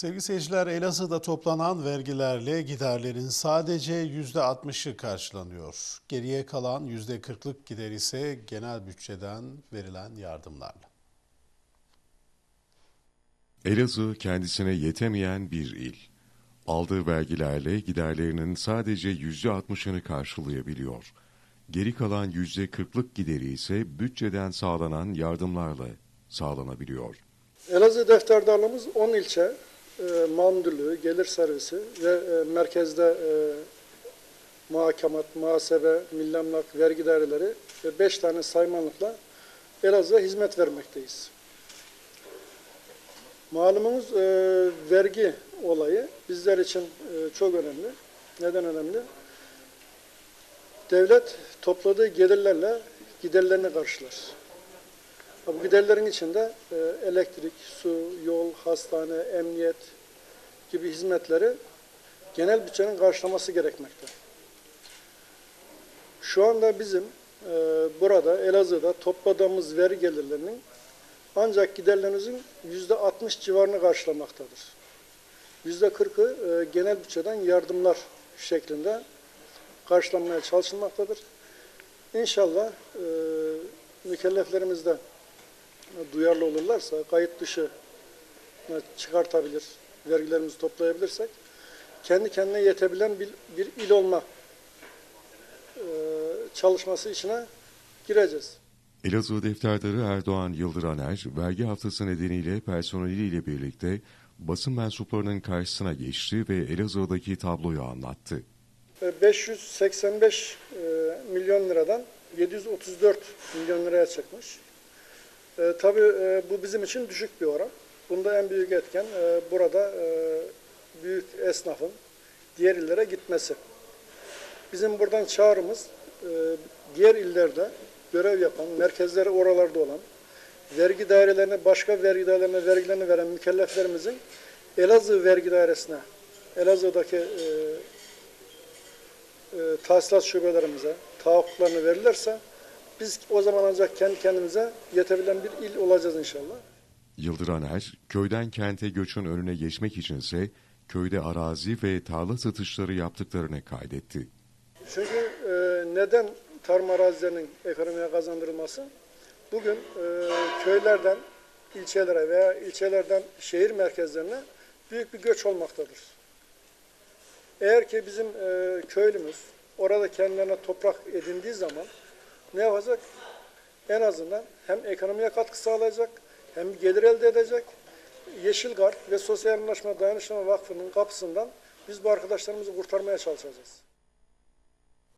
Sevgili seyirciler, Elazığ'da toplanan vergilerle giderlerin sadece %60'ı karşılanıyor. Geriye kalan %40'lık gider ise genel bütçeden verilen yardımlarla. Elazığ kendisine yetemeyen bir il. Aldığı vergilerle giderlerinin sadece yüzde 60'ını karşılayabiliyor. Geri kalan yüzde 40'lık gideri ise bütçeden sağlanan yardımlarla sağlanabiliyor. Elazığ defterdarlığımız 10 ilçe, e, mal müdürlüğü, gelir servisi ve e, merkezde e, muhakemat, muhasebe, milli emlak, vergi daireleri ve 5 tane saymanlıkla Elazığ'a hizmet vermekteyiz. Malumunuz e, vergi olayı bizler için e, çok önemli. Neden önemli? Devlet topladığı gelirlerle giderlerini karşılar. Bu giderlerin içinde e, elektrik, su, yol, hastane, emniyet gibi hizmetleri genel bütçenin karşılaması gerekmekte. Şu anda bizim e, burada Elazığ'da topladığımız veri gelirlerinin ancak giderlerimizin yüzde 60 civarını karşılamaktadır. Yüzde 40'ı e, genel bütçeden yardımlar şeklinde karşılanmaya çalışılmaktadır. İnşallah mükelleflerimiz de duyarlı olurlarsa kayıt dışı çıkartabilir, vergilerimizi toplayabilirsek kendi kendine yetebilen bir, bir il olma e, çalışması içine gireceğiz. Elazığ defterdarı Erdoğan Yıldıraner, vergi haftası nedeniyle personeliyle birlikte basın mensuplarının karşısına geçti ve Elazığ'daki tabloyu anlattı. E, 585 e, milyon liradan 734 milyon liraya çıkmış. E, tabii e, bu bizim için düşük bir oran. Bunda en büyük etken e, burada e, büyük esnafın diğer illere gitmesi. Bizim buradan çağrımız e, diğer illerde görev yapan, merkezleri oralarda olan, vergi dairelerine, başka vergi dairelerine vergilerini veren mükelleflerimizin Elazığ vergi dairesine, Elazığ'daki e, e, tahsilat şubelerimize tahakkuklarını verirlerse biz o zaman ancak kendi kendimize yetebilen bir il olacağız inşallah. Yıldıraner, köyden kente göçün önüne geçmek içinse köyde arazi ve tarla satışları yaptıklarını kaydetti. Çünkü e, neden tarım arazilerinin ekonomiye kazandırılması? Bugün e, köylerden ilçelere veya ilçelerden şehir merkezlerine büyük bir göç olmaktadır. Eğer ki bizim e, köylümüz orada kendilerine toprak edindiği zaman ne yapacak? En azından hem ekonomiye katkı sağlayacak, hem gelir elde edecek. Yeşil Kart ve Sosyal Anlaşma Dayanışma Vakfı'nın kapısından biz bu arkadaşlarımızı kurtarmaya çalışacağız.